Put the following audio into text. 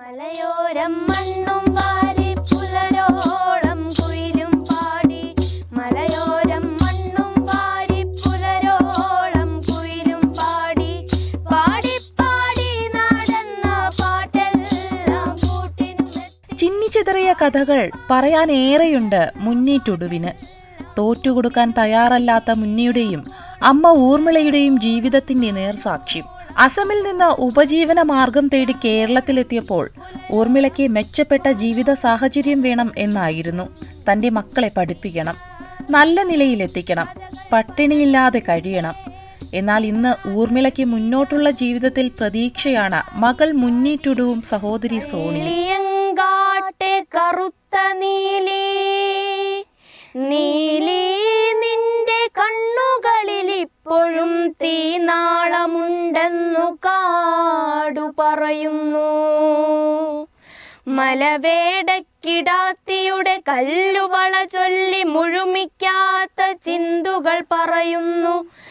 മലയോരം മണ്ണും വാരി പുലരോളം കുയിലും പാടി. മലയോരം മണ്ണും വാരി പുലരോളം കുയിലും പാടി. പാടി പാടി നടന്ന പാട്ടെല്ലാം കൂട്ടിനും ചിന്നിച്ചിതറിയ കഥകൾ പറയാനേറെയുണ്ട് മുന്നീറ്റൊടുവിന്. തോറ്റുകൊടുക്കാൻ തയ്യാറല്ലാത്ത മുന്നിയുടെയും അമ്മ ഊർമിളയുടെയും ജീവിതത്തിന്റെ നേർസാക്ഷ്യം. അസമിൽ നിന്ന് ഉപജീവന മാർഗം തേടി കേരളത്തിലെത്തിയപ്പോൾ ഊർമിളയ്ക്ക് മെച്ചപ്പെട്ട ജീവിത സാഹചര്യം വേണം എന്നായിരുന്നു. തന്റെ മക്കളെ പഠിപ്പിക്കണം. നല്ല നിലയിലെത്തിക്കണം. പട്ടിണിയില്ലാതെ കഴിയണം. എന്നാൽ ഇന്ന് ഊർമിളയ്ക്ക് മുന്നോട്ടുള്ള ജീവിതത്തിൽ പ്രതീക്ഷയാണ് മകൾ മുന്നീറ്റുടുവും സഹോദരി സോണി തീനാളമുണ്ടെന്നു കാടു പറയുന്നു. മലവേടക്കിടാത്തിയുടെ കല്ലുവള ചൊല്ലി മുഴുമിക്കാത്ത ചിന്തുകൾ പറയുന്നു.